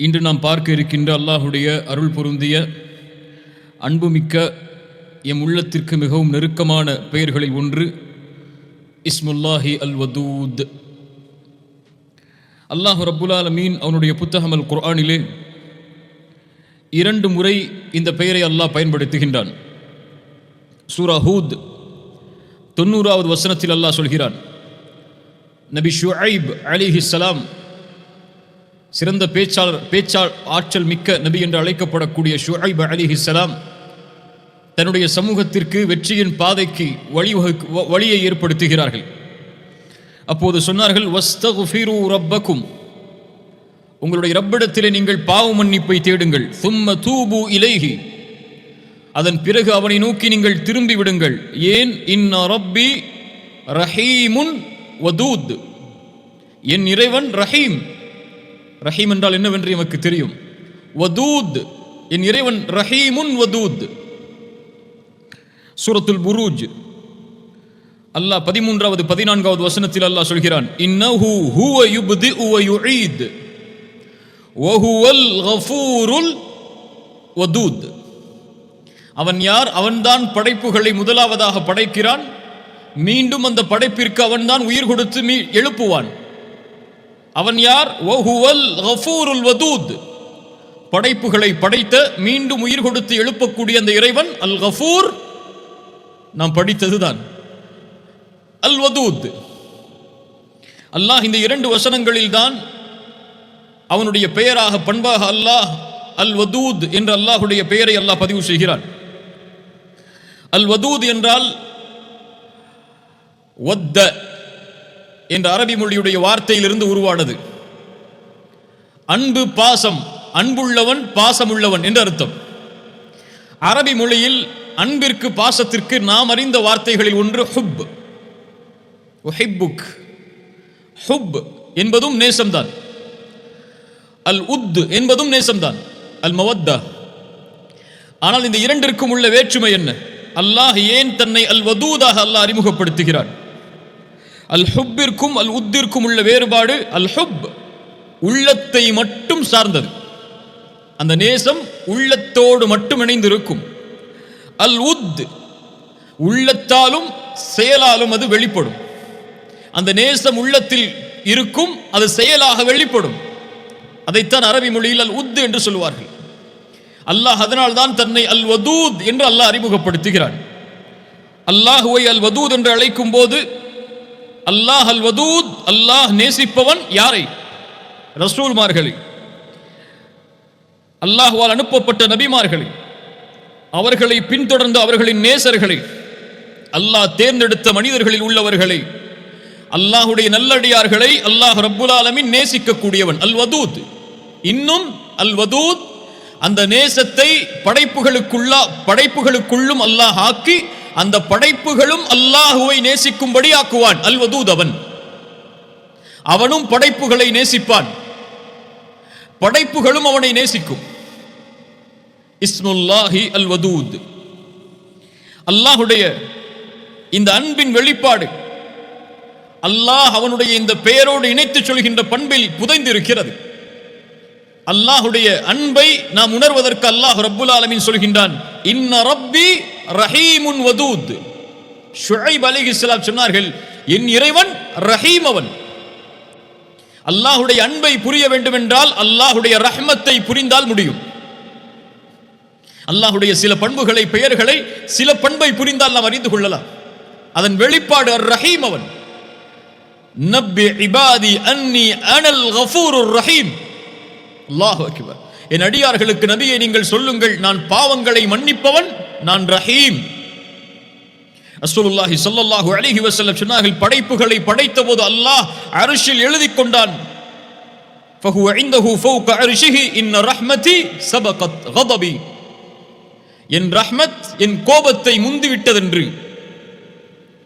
இன்று நாம் பார்க்க இருக்கின்ற அல்லாஹுடைய அருள் பொருந்திய அன்புமிக்க எம் உள்ளத்திற்கு மிகவும் நெருக்கமான பெயர்களில் ஒன்று இஸ்முல்லாஹி அல் வதூத் அல்லாஹ் ரப்புல் ஆலமீன் அவனுடைய புத்தகம் அல் குர்ஆனிலே இரண்டு முறை இந்த பெயரை அல்லாஹ் பயன்படுத்துகின்றான். சூரா ஹூத் தொண்ணூறாவது வசனத்தில் அல்லாஹ் சொல்கிறான் நபி ஷுஐப் அலிஹிஸ்ஸலாம் சிறந்த பேச்சாளர் பேச்சாள் ஆற்றல் மிக்க நபி என்று அழைக்கப்படக்கூடிய ஷுஹைப் அலி இஸ்லாம் தன்னுடைய சமூகத்திற்கு வெற்றியின் பாதைக்கு வழிவகு வழியை ஏற்படுத்துகிறார்கள். அப்போது சொன்னார்கள் வஸ்தகுஃபிரு ரப்பக்கும். உங்களுடைய ரப்பிடத்திலே நீங்கள் பாவ மன்னிப்பை தேடுங்கள். சும்ம தூபு இலைஹி. அதன் பிறகு அவனை நோக்கி நீங்கள் திரும்பி விடுங்கள். ஏன்? இன்ன ரப்பி ரஹீமுன் வதூத். என் இறைவன் ரஹீம். ரஹீம் என்றால் என்னவென்று எமக்கு தெரியும்? வதூத். என் இறைவன் ரஹீமுன் வதூத். சூரத்துல் புரூஜ். அல்லாஹ் பதிமூன்றாவது பதினான்காவது வசனத்தில் அல்லாஹ் சொல்கிறான் இன்னஹு ஹுவ யுப்தி வ யுஈத். வஹுவல் கஃபூருல் வதூத். அவன் யார்? அவன்தான் படைப்புகளை முதலாவதாக படைக்கிறான். மீண்டும் அந்த படைப்பிற்கு அவன்தான் உயிர் கொடுத்து மீ எழுப்புவான். அவன் யார்? வஹுவல் கஃபூருல் வதூத். படைப்புகளை படைத்த மீண்டும் உயிர் கொடுத்து எழுப்பக்கூடிய அந்த இறைவன் அல் கஃபூர். நாம் படித்ததுதான். அல் வதூத். அல்லாஹ் இந்த இரண்டு வசனங்களில் தான் அவனுடைய பெயராக பண்பாக அல்லாஹ் அல் வதூத் என்ற அல்லாஹுடைய பெயரை அல்லாஹ் பதிவு செய்கிறான். அல் வதூத் என்றால் ஒத்த என்ற அரபி மொழியுடைய வார்த்தையிலிருந்து உருவானது. அன்பு பாசம் அன்புள்ளவன் பாசமுள்ளவன் என்று அர்த்தம். அரபி மொழியில் அன்பிற்கு பாசத்திற்கு நாம் அறிந்த வார்த்தைகளில் ஒன்று ஹுப். உஹிப்புக். ஹுப் என்பதும் நேசம்தான். அல் உத் என்பதும் நேசம்தான். அல் மவத்தா. ஆனால் இந்த இரண்டிற்கும் உள்ள வேற்றுமை என்ன? அல்லாஹ் ஏன் தன்னை அல் வதூதாக அல்லாஹ் அறிமுகப்படுத்துகிறான்? அல் ஹுப்பிற்கும் அல் உத்திற்கும் உள்ள வேறுபாடு அல் ஹுப் உள்ளத்தை மட்டும் சார்ந்தது. அந்த நேசம் உள்ளத்தோடு மட்டும் இணைந்திருக்கும். அல் உத் உள்ளத்தாலும் செயலாலும் அது வெளிப்படும். அந்த நேசம் உள்ளத்தில் இருக்கும் அது செயலாக வெளிப்படும். அதைத்தான் அரபி மொழியில் அல் உத் என்று சொல்வார்கள் அல்லாஹ் அதனால் தான் தன்னை அல் வதூத் என்று அல்லாஹ் அறிமுகப்படுத்துகிறான். அல்லாஹுவை அல் வதூத் என்று அழைக்கும் போது அல்லாஹ் அல் வதூத் அல்லாஹ் நேசிப்பவன் யாரை? ரசூல்மார்களை. அல்லாஹுவால் அனுப்பப்பட்ட நபிமார்களை. அவர்களை பின்தொடர்ந்து அவர்களின் நேசர்களை. அல்லாஹ் தேர்ந்தெடுத்த மனிதர்களில் உள்ளவர்களை. அல்லாஹுடைய நல்லடியார்களை அல்லாஹ் ரப்புல் ஆலமின் நேசிக்கக்கூடியவன். அல் வதூத் இன்னும் அல் வதூத் அந்த நேசத்தை படைப்புகளுக்குள்ளா படைப்புகளுக்குள்ளும் அல்லாஹ் ஆக்கி அந்த படைப்புகளும் அல்லாஹுவை நேசிக்கும்படி ஆக்குவான் அல் வதூத் அவன் அவனும் படைப்புகளை நேசிப்பான். படைப்புகளும் அவனை நேசிக்கும். இஸ்முல்லாஹி அல் வதூத் அல்லாஹுடைய இந்த அன்பின் வெளிப்பாடு அல்லாஹ் அவனுடைய இந்த பெயரோடு இணைத்து சொல்கின்ற பண்பில் புதைந்திருக்கிறது. அல்லாஹுடைய அன்பை நாம் உணர்வதற்கு அல்லாஹ் ரப்புல் ஆலமின் சொல்கின்றான் இன்ன ரப்பி ரஹீமுன் வதூத். ஷுஐப் அலைஹிஸ்ஸலாம் சொன்னார்கள் என் இறைவன் ரஹீம் அவன். அல்லாஹுடைய அன்பை புரிய வேண்டும் என்றால் அல்லாஹுடைய ரஹ்மத்தை புரிந்தால் முடியும். அல்லாஹுடைய சில பண்புகளை பெயர்களை சில பண்பை புரிந்தால் நாம் அறிந்து கொள்ளலாம். அதன் வெளிப்பாடு அர் ரஹீம் அவன். நப்பி இபாதி அன்னி அனல் கஃபூர் ரஹீம். அல்லாஹ் என் அடியார்களுக்கு நபியை நீங்கள் சொல்லுங்கள் நான் பாவங்களை மன்னிப்பவன் நான் ரஹீம் ரசூலுல்லாஹி ஸல்லல்லாஹு அலைஹி வஸல்லம் சொன்னார்கள் படைப்புகளை படைத்த போது அல்லாஹ் அரிஷில் எழுதி கொண்டான் فهو عنده فوق عرشه إن رحمتي سبقت غضبي என் ரஹ்மத் என் கோபத்தை முந்திவிட்டதென்று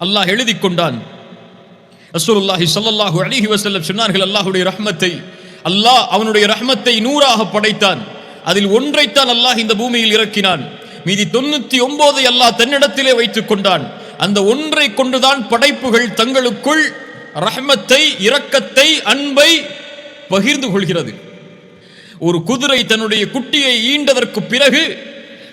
அல்லாஹ் எழுதி கொண்டான் ரசூலுல்லாஹி ஸல்லல்லாஹு அலைஹி வஸல்லம் சொன்னார்கள் அல்லாஹ்வுடைய ரஹ்மத்தை அல்லாஹ் அவனுடைய ரஹ்மத்தை நூறாக படைத்தான் அதில் ஒன்றைத்தான் அல்லாஹ் இந்த பூமியில் இறக்கினான் மீதி தொண்ணூத்தி ஒன்பதை அல்லாஹ் தன்னிடத்திலே வைத்துக் கொண்டான். அந்த ஒன்றை கொண்டுதான் படைப்புகள் தங்களுக்குள் ரஹ்மத்தை இரக்கத்தை அன்பை பகிர்ந்து கொள்கிறது. ஒரு குதிரை தன்னுடைய குட்டியை ஈண்டதற்கு பிறகு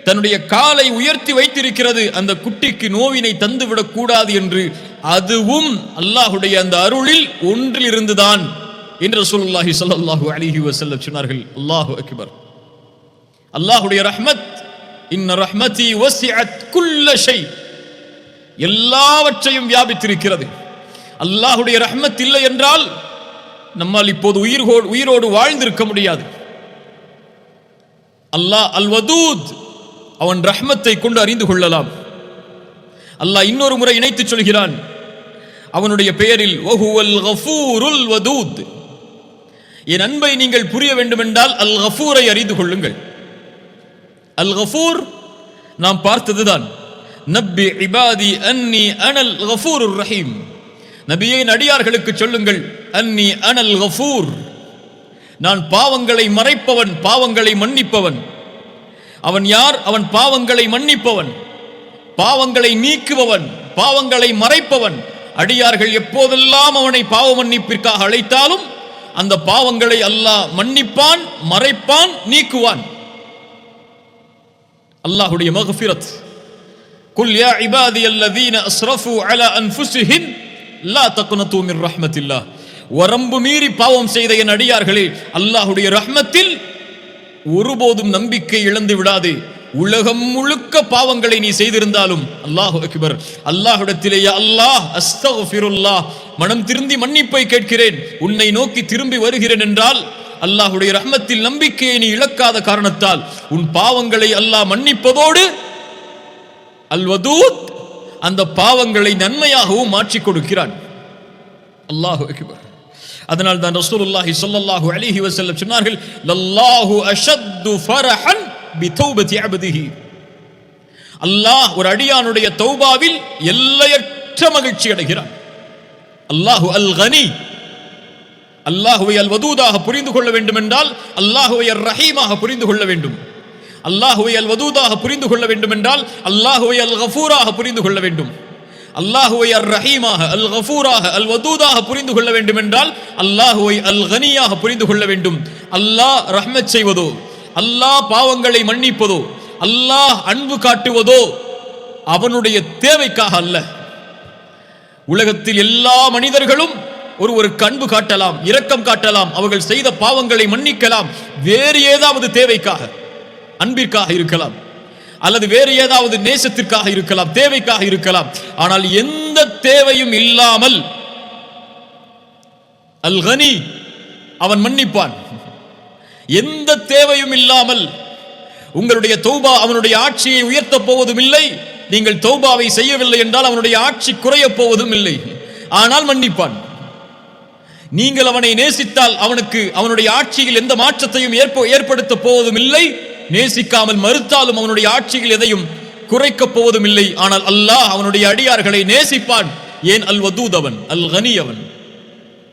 தன்னுடைய காலை உயர்த்தி வைத்திருக்கிறது. அந்த குட்டிக்கு நோவினை தந்துவிடக் கூடாது என்று அதுவும் அல்லாஹுடைய அந்த அருளில் ஒன்றில் இருந்துதான் என்று ரசூலுல்லாஹி ஸல்லல்லாஹு அலைஹி வஸல்லம் சொன்னார்கள். அல்லாஹு அக்பர். அல்லாஹுடைய ரஹ்மத் இன்ன ரஹ்மதி வசிஅத் குல்ல ஷை. எல்லாவற்றையும் வியாபித்திருக்கிறது. அல்லாஹுடைய ரஹ்மத் இல்லை என்றால் நம்மால் இப்போது உயிர்கோடு உயிரோடு வாழ்ந்திருக்க முடியாது. அல்லாஹ் அல் வதூத் அவன் ரஹ்மத்தை கொண்டு அறிந்து கொள்ளலாம். அல்லாஹ் இன்னொரு முறை இணைத்து சொல்கிறான். அவனுடைய பெயரில் வஹுவல் கஃபூருல் வதூத். என் அன்பை நீங்கள் புரிய வேண்டுமென்றால் அல் கஃபூரை அறிந்து கொள்ளுங்கள். அல் கஃபூர் நாம் பார்த்ததுதான் நப்பி இபாதி அன்னி அனல் கஃபூர் ரஹீம். நபியை நடிகார்களுக்கு சொல்லுங்கள் அன்னி அனல் கஃபூர். நான் பாவங்களை மறைப்பவன் பாவங்களை மன்னிப்பவன். அவன் யார்? அவன் பாவங்களை மன்னிப்பவன். பாவங்களை நீக்குபவன் பாவங்களை மறைப்பவன். அடியார்கள் எப்போதெல்லாம் அவனை பாவ மன்னிப்பிற்காக அழைத்தாலும் அந்த பாவங்களை அல்லாஹ் மன்னிப்பான் மறைப்பான் நீக்குவான். அல்லாஹுடைய மகஃபிரத் குல் யா இபாதி அல்லதீன அஸ்ரஃபு அலா அன்ஃபுஸிஹிம் லா தக்னது மின் ரஹ்மத்தில்லாஹ். வரம்பு மீறி பாவம் செய்த என் அடியார்களே அல்லாஹுடைய ரஹ்மத்தில் ஒருபோதும் நம்பிக்கை இழந்து விடாதே. உலகம் முழுக்க பாவங்களை நீ செய்திருந்தாலும் அல்லாஹ் அக்பர். அல்லாஹுடத்திலேயே அல்லாஹ் அஸ்தகுஃபிருல்லாஹ் மனம் திருந்தி மன்னிப்பை கேட்கிறேன். உன்னை நோக்கி திரும்பி வருகிறேன் என்றால் அல்லாஹுடைய ரஹ்மத்தில் நம்பிக்கையை நீ இழக்காத காரணத்தால் உன் பாவங்களை அல்லாஹ் மன்னிப்பதோடு அல்வதூத் அந்த பாவங்களை நன்மையாகவும் மாற்றிக் கொடுக்கிறான். அல்லாஹு அக்பர். அதனால் தான் ரசூலுல்லாஹி ஸல்லல்லாஹு அலைஹி வஸல்லம் சொன்னார்கள் லல்லாஹு அஷத்து ஃபரஹன் பி தௌபதி அபதிஹி. அல்லாஹ் ஒரு அடியானுடைய தௌபாவில் எல்லையற்ற மகிழ்ச்சி அடைகிறான். அல்லாஹு அல் கனி அல்லாஹுவை அல் வதூதாக புரிந்து கொள்ள வேண்டும் என்றால் அல்லாஹுவை அல் ரஹீமாக புரிந்து கொள்ள வேண்டும். அல்லாஹுவை அல் வதூதாக புரிந்து கொள்ள வேண்டும் என்றால் அல்லாஹுவை அல் கஃபூராக புரிந்து கொள்ள வேண்டும். அல்லாஹுவை அல் ரஹீமாக அல் கஃபூராக அல் வதூதாக புரிந்து கொள்ள வேண்டும் என்றால் அல்லாஹுவை அல் கனியாக புரிந்து கொள்ள வேண்டும். அல்லாஹ் ரஹ்மத் செய்வதோ அல்லாஹ் பாவங்களை மன்னிப்பதோ அல்லாஹ் அன்பு காட்டுவதோ அவனுடைய தேவைக்காக அல்ல. உலகத்தில் எல்லா மனிதர்களும் ஒருவருக்கு அன்பு காட்டலாம் இரக்கம் காட்டலாம் அவர்கள் செய்த பாவங்களை மன்னிக்கலாம். வேறு ஏதாவது தேவைக்காக அன்பிற்காக இருக்கலாம். அல்லது வேறு ஏதாவது நேசத்திற்காக இருக்கலாம் தேவைக்காக இருக்கலாம். ஆனால் எந்த தேவையும் இல்லாமல் அல் கனி அவன் மன்னிப்பான். எந்த தேவையும் இல்லாமல் உங்களுடைய தௌபா அவனுடைய ஆட்சியை உயர்த்தப் போவதும் இல்லை. நீங்கள் தௌபாவை செய்யவில்லை என்றால் அவனுடைய ஆட்சி குறையப் போவதும் இல்லை. ஆனால் மன்னிப்பான். நீங்கள் அவனை நேசித்தால் அவனுக்கு அவனுடைய ஆட்சியில் எந்த மாற்றத்தையும் ஏற்ப ஏற்படுத்த போவதும் இல்லை நேசிக்காமல் மறுத்தாலும் அவனுடைய ஆட்சியில் எதையும் குறைக்கப் போவதும் இல்லை ஆனால் அல்லாஹ் அவனுடைய அடியார்களை நேசிப்பான். ஏன்? அல் வதூதவன் அல் ஹனி அவன்.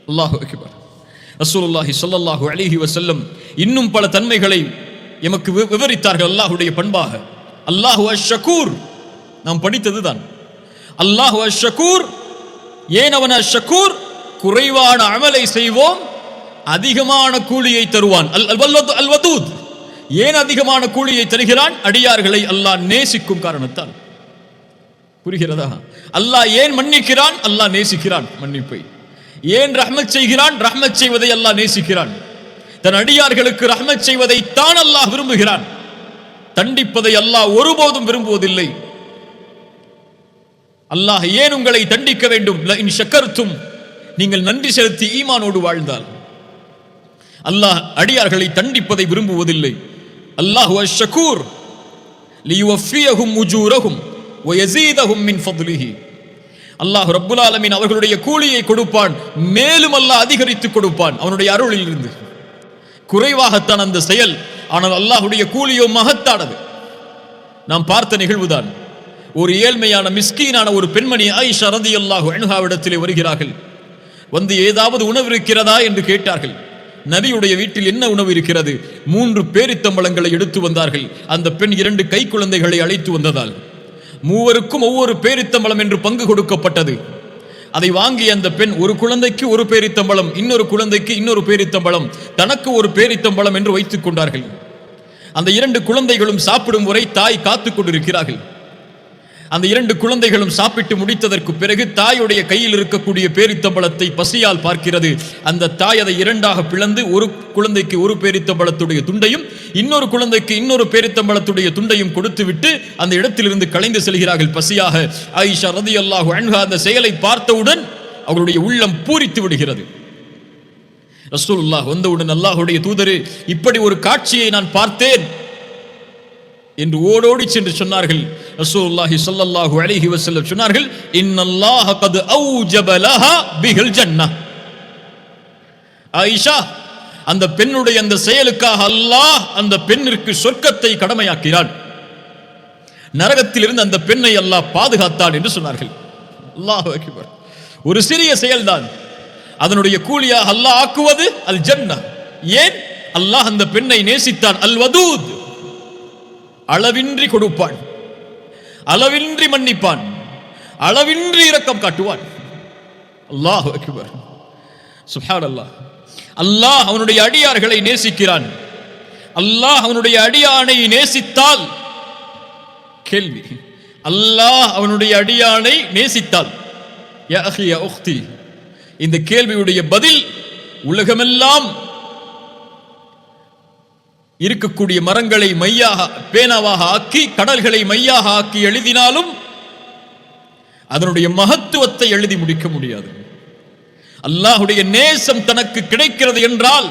அல்லாஹு அக்பர். ரசூலுல்லாஹி ஸல்லல்லாஹு அலைஹி வஸல்லம் இன்னும் பல தன்மைகளை எமக்கு விவரித்தார்கள் அல்லாஹ்வுடைய பண்பாக. அல்லாஹு அஷ்-ஷகூர் நாம் படித்ததுதான். அல்லாஹு அஷ்-ஷகூர் ஏன் அவன் அஷ்-ஷகூர் குறைவான அமலை செய்வோம் அதிகமான கூலியை தருவான். அல் அல் அல்வதூத் ஏன் அதிகமான கூலியை தருகிறான்? அடியார்களை அல்லாஹ் நேசிக்கும் காரணத்தால். புரிகிறதா? அல்லாஹ் ஏன் மன்னிக்கிறான்? அல்லாஹ் நேசிக்கிறான் மன்னிப்பை. ஏன் ரஹ்மத் செய்கிறான்? ரஹ்மத் செய்வதை அல்லாஹ் நேசிக்கிறான். தன் அடியார்களுக்கு ரஹ்மத் செய்வதை தான் அல்லாஹ் விரும்புகிறான். தண்டிப்பதை அல்லாஹ் ஒருபோதும் விரும்புவதில்லை. அல்லாஹ் ஏன் உங்களை தண்டிக்க வேண்டும்? இன் ஷக்கர்த்தும் நீங்கள் நன்றி செலுத்தி ஈமானோடு வாழ்ந்தால். அல்லாஹ் அடியார்களை தண்டிப்பதை விரும்புவதில்லை. அல்லாஹு அஷக்கூர் மின் அல்லாஹ் ரப்புல் ஆலமீன் அவர்களுடைய கூலியை கொடுப்பான். மேலும் அல்லாஹ் அதிகரித்து கொடுப்பான். அவனுடைய அருளில் இருந்து குறைவாகத்தான் அந்த செயல். ஆனால் அல்லாஹுடைய கூலியோ மகத்தானது. நாம் பார்த்த நிகழ்வுதான். ஒரு ஏழ்மையான மிஸ்கீனான ஒரு பெண்மணி ஆயிஷா ரதியல்லாஹு அணுகாவிடத்திலே வருகிறார்கள். வந்து ஏதாவது உணவு இருக்கிறதா என்று கேட்டார்கள். நபியுடைய வீட்டில் என்ன உணவு இருக்கிறது? மூன்று பேரித்தம்பளங்களை எடுத்து வந்தார்கள். அந்த பெண் இரண்டு கை குழந்தைகளை அழைத்து வந்ததால். மூவருக்கும் ஒவ்வொரு பேரித்தம்பளம் என்று பங்கு கொடுக்கப்பட்டது. அதை வாங்கிய அந்த பெண் ஒரு குழந்தைக்கு ஒரு பேரித்தம்பளம் இன்னொரு குழந்தைக்கு இன்னொரு பேரித்தம்பளம் தனக்கு ஒரு பேரித்தம்பளம் என்று வைத்துக் கொண்டார்கள். அந்த இரண்டு குழந்தைகளும் சாப்பிடும் வரை தாய் காத்துக் கொண்டிருக்கிறார்கள். அந்த இரண்டு குழந்தைகளும் சாப்பிட்டு முடித்ததற்கு பிறகு தாயுடைய கையில் இருக்கக்கூடிய பேரித்தம்பளத்தை பசியால் பார்க்கிறது. அந்த தாய் அதை இரண்டாக பிளந்து ஒரு குழந்தைக்கு ஒரு பேரித்தம்பளத்துடைய துண்டையும் இன்னொரு குழந்தைக்கு இன்னொரு பேரித்தம்பளத்துடைய துண்டையும் கொடுத்துவிட்டு அந்த இடத்திலிருந்து கலைந்து செல்கிறார்கள். பசியாக ஆயிஷா ரதி அல்லாஹு அன்ஹா அந்த செயலை பார்த்தவுடன் அவருடைய உள்ளம் பூரித்து விடுகிறது. ரசூலுல்லாஹ் வந்தவுடன் அல்லாஹுடைய தூதரு இப்படி ஒரு காட்சியை நான் பார்த்தேன். என்று ஓடோடி சென்று சொன்னார்கள். ரசூலுல்லாஹி ஸல்லல்லாஹு அலைஹி வஸல்லம் சொன்னார்கள் இன்னல்லாஹ கத் அவுஜப லஹா பிஹில் ஜன்னah ஆயிஷா அந்த பெண்ணுடைய அந்த செயலுக்காக அல்லாஹ் அந்த பெண்ணிற்கு சொர்க்கத்தை கடமையாக்கிறான் நரகத்திலிருந்து அந்த பெண்ணை அல்லாஹ் பாதுகாத்தான் என்று சொன்னார்கள். அல்லாஹ் அக்பர். ஒரு சிறிய செயல்தான். அதனுடைய கூலியாக அல்லாஹ் ஆக்குவது அல் ஜன்னா ஏன்? அல்லாஹ் அந்த பெண்ணை நேசித்தான் அல் வதூத் அளவின்றி கொடுப்பான். அளவின்றி மன்னிப்பான். அளவின்றி இரக்கம் காட்டுவான். அல்லாஹ் அக்பர். சுப்ஹான் அல்லாஹ் அல்லாஹ் அவனுடைய அடியார்களை நேசிக்கிறான். அல்லாஹ் அவனுடைய அடியானை நேசித்தால் கேள்வி. அல்லாஹ் அவனுடைய அடியானை நேசித்தால் யா இந்த கேள்வியுடைய பதில் உலகமெல்லாம் இருக்கக்கூடிய மரங்களை மையாக பேனாவாக ஆக்கி கடல்களை மையாக ஆக்கி எழுதினாலும் அதனுடைய மகத்துவத்தை எழுதி முடிக்க முடியாது. அல்லாஹுடைய நேசம் தனக்கு கிடைக்கிறது என்றால்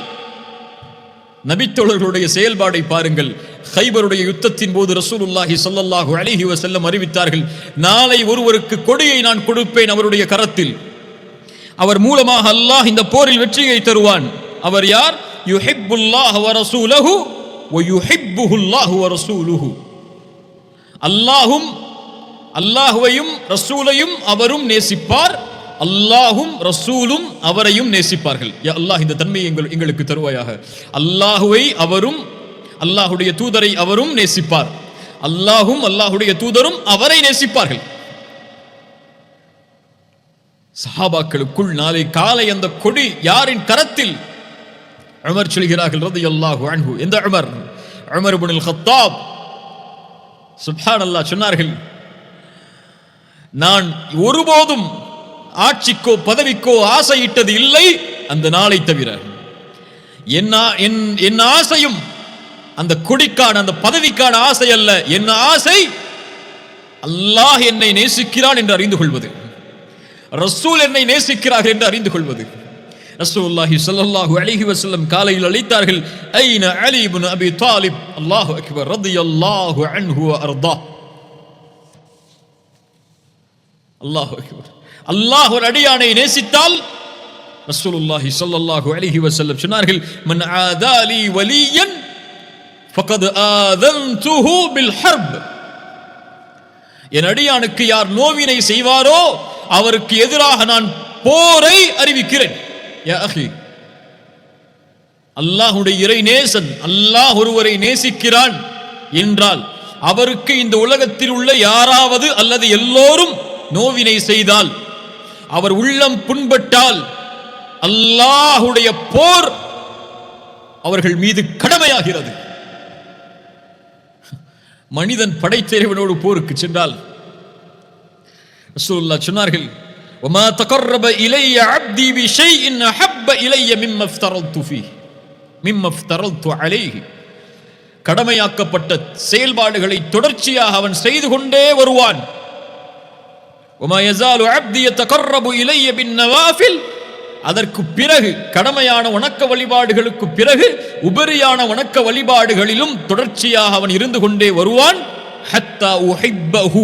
நபித்தோழர்களுடைய செயல்பாடை பாருங்கள். ஹைபருடைய யுத்தத்தின் போது ரசூலுல்லாஹி சொல்லல்லாஹு அழகி வசல்லம் அறிவித்தார்கள் நாளை ஒருவருக்கு கொடியை நான் கொடுப்பேன் அவருடைய கரத்தில். அவர் மூலமாக அல்லாஹ் இந்த போரில் வெற்றியை தருவான். அவர் யார்? யுஹிப்புல்லாஹ் வ அல்லாஹும் அல்லாஹுவையும் ரசூலையும் அவரும் நேசிப்பார் அல்லாஹும் ரசூலும் அவரையும் நேசிப்பார்கள் அல்லாஹ் இந்த தன்மையை எங்கள் எங்களுக்கு தருவாயாக அல்லாஹுவை அவரும் அல்லாஹுடைய தூதரை அவரும் நேசிப்பார் அல்லாஹும் அல்லாஹுடைய தூதரும் அவரை நேசிப்பார்கள் சஹாபாக்களுக்குள் நாளை காலை அந்த கொடி யாரின் கரத்தில் உமர் சொல்கிறார்கள் ரலியல்லாஹு அன்பு எந்த உமர்? உமர் இப்னுல் கத்தாப் அல்லா சொன்னார்கள் நான் ஒருபோதும் ஆட்சிக்கோ பதவிக்கோ ஆசையிட்டது இல்லை அந்த நாளை தவிர. என் என் என் ஆசையும் அந்த கொடிக்கான அந்த பதவிக்கான ஆசை அல்ல. என் ஆசை அல்லாஹ் என்னை நேசிக்கிறான் என்று அறிந்து கொள்வது. ரசூல் என்னை நேசிக்கிறார் என்று அறிந்து கொள்வது. ரசூலுல்லாஹி ஸல்லல்லாஹு அலைஹி வஸல்லம் காலையில் அழைத்தார்கள் ஐன அலி இப்னு அபி தாலிப் அல்லாஹு அக்பர் ரலியல்லாஹு அன்ஹு வ அர்தா அல்லாஹு அக்பர் அல்லாஹ் ஒரு அடியானை நேசித்தால் ரசூலுல்லாஹி ஸல்லல்லாஹு அலைஹி வஸல்லம் சொன்னார்கள் மன் ஆதாலி வலியன் ஃபகத் ஆதன்துஹு பில் ஹர்ப் என் அடியானுக்கு யார் நோவினை செய்வாரோ அவருக்கு எதிராக நான் போரை அறிவிக்கிறேன் யா அஹி அல்லாஹுடைய இறை நேசன் அல்லாஹ் ஒருவரை நேசிக்கிறான் என்றால் அவருக்கு இந்த உலகத்தில் உள்ள யாராவது அல்லது எல்லோரும் நோவினை செய்தால் அவர் உள்ளம் புண்பட்டால் அல்லாஹுடைய போர் அவர்கள் மீது கடமையாகிறது. மனிதன் படைத்தலைவனோடு போருக்கு சென்றால் சொன்னார்கள் وما تقرب الي عبدي بشيء احب الي مما افترضت فيه مما افترضت عليه கடமையாக்கப்பட்ட செயல்பாடுகளை தொடர்ச்சியாக அவன் செய்து கொண்டே வருவான் وما يزال عبدي يتقرب الي بالنوافل அதற்கு பிறகு கடமையான வணக்க வழிபாடுகளுக்கு பிறகு உபரியான வணக்க வழிபாடுகளிலும் தொடர்ச்சியாக அவன் இருந்து கொண்டே வருவான் ஹத்தா உஹிப்பஹு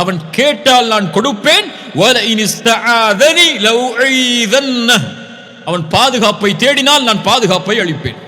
அவன் கேட்டால் நான் கொடுப்பேன். அவன் பாதுகாப்பை தேடினால் நான் பாதுகாப்பை அளிப்பேன்.